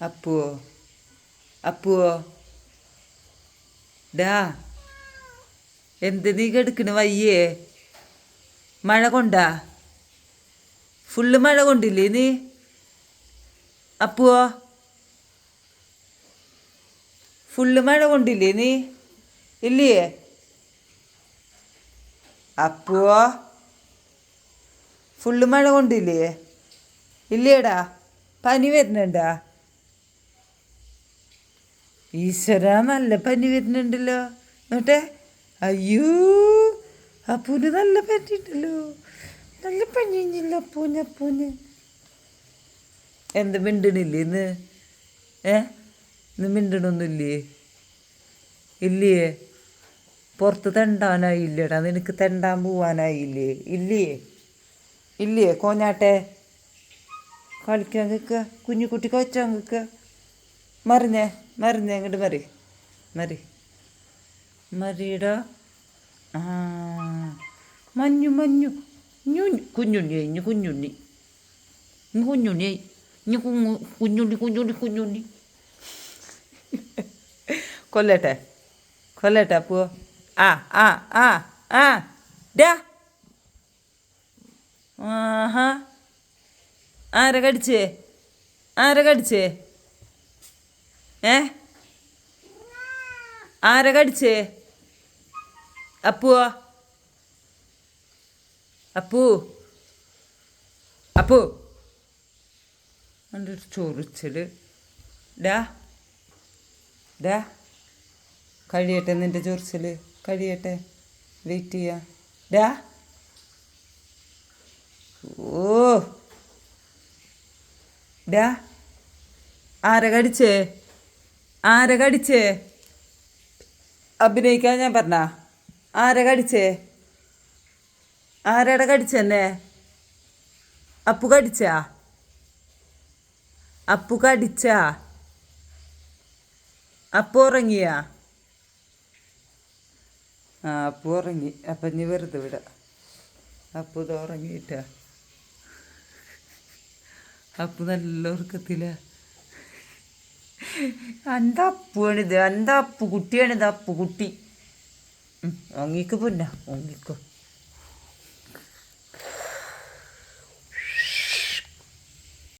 അപ്പുവോ അപ്പുവോ ഡാ എന്ത് നീ കെടുക്കണ് വയ്യേ? മഴ കൊണ്ടാ? ഫുള്ള് മഴ കൊണ്ടില്ലേ നീ? അപ്പുവോ? ഫുള്ള് മഴ കൊണ്ടില്ലേ നീ? ഇല്ലേ? അപ്പുവോ? ഫുള്ള് മഴ കൊണ്ടില്ലേ? ഇല്ലേടാ. പനി വരുന്നുണ്ടാ? ഈശ്വര നല്ല പനി വരുന്നുണ്ടല്ലോ. നോട്ടെ അയ്യോ അപ്പൂന് നല്ല പനിയുണ്ടല്ലോ നല്ല പനിയില്ല അപ്പൂന് അപ്പൂന്. എന്ത് മിണ്ടണില്ലേ ഇന്ന്? ഏ? ഇന്ന് മിണ്ടണൊന്നുമില്ലേ? ഇല്ലേ? പുറത്ത് തെണ്ടാനായില്ലേടാ നിനക്ക് തെണ്ടാൻ പോവാനായില്ലേ? ഇല്ലേ? ഇല്ലേ കോഞ്ഞാട്ടെ? കളിക്കാൻ നിൽക്കുക കുഞ്ഞുകുട്ടി കൊച്ചാൻ നിൽക്കുക മറിഞ്ഞേ. മറിഞ്ഞേ ഇങ്ങോട്ട് മരി മരി മറിയടാ. മഞ്ഞു മഞ്ഞു. ഞു കുഞ്ഞുണ്ണിയായി ഇഞ്ഞു കുഞ്ഞുണ്ണി. ഇഞ്ഞു കുഞ്ഞുണ്ണിയായി ഇഞ്ഞു കുഞ്ഞു കുഞ്ഞുണ്ണി കുഞ്ഞുണ്ണി കുഞ്ഞുണ്ണി. കൊല്ലട്ടെ. കൊല്ലട്ടെ അപ്പോ ആ ആ ആ ആ. ഡാ. ആഹാ. ആരെ കടിച്ചേ ആരെ കടിച്ചേ ഏ? ആരെ കടിച്ചേ അപ്പുവോ? അപ്പു? അപ്പു? എന്റെ ചൊറിച്ചൽ. ഡാ? ഡാ? കഴിയട്ടെ നിന്റെ ചൊറിച്ചൽ. കഴിയട്ടെ. വെയിറ്റ് ചെയ്യാം. ഡാ? ഓ. ഡാ? ആരെ കടിച്ചേ ആരെ കടിച്ചേ? അഭിനയിക്കാൻ ഞാൻ പറഞ്ഞ. ആരെ കടിച്ചേ? ആരട കടിച്ചെന്നെ അപ്പു കടിച്ചാ? അപ്പു കടിച്ചാ? അപ്പു ഉറങ്ങിയാ? ആ അപ്പു ഉറങ്ങി. അപ്പം ഇനി വെറുതെ വിട. അപ്പു ഇത് ഉറങ്ങിയിട്ടാ. അപ്പു നല്ല ഉറക്കത്തില. എന്റെ അപ്പുവാണിത് എന്റെ അപ്പു കുട്ടിയാണിത് അപ്പു കുട്ടി ഉം, പിന്നെ ഉറങ്ങിക്കോ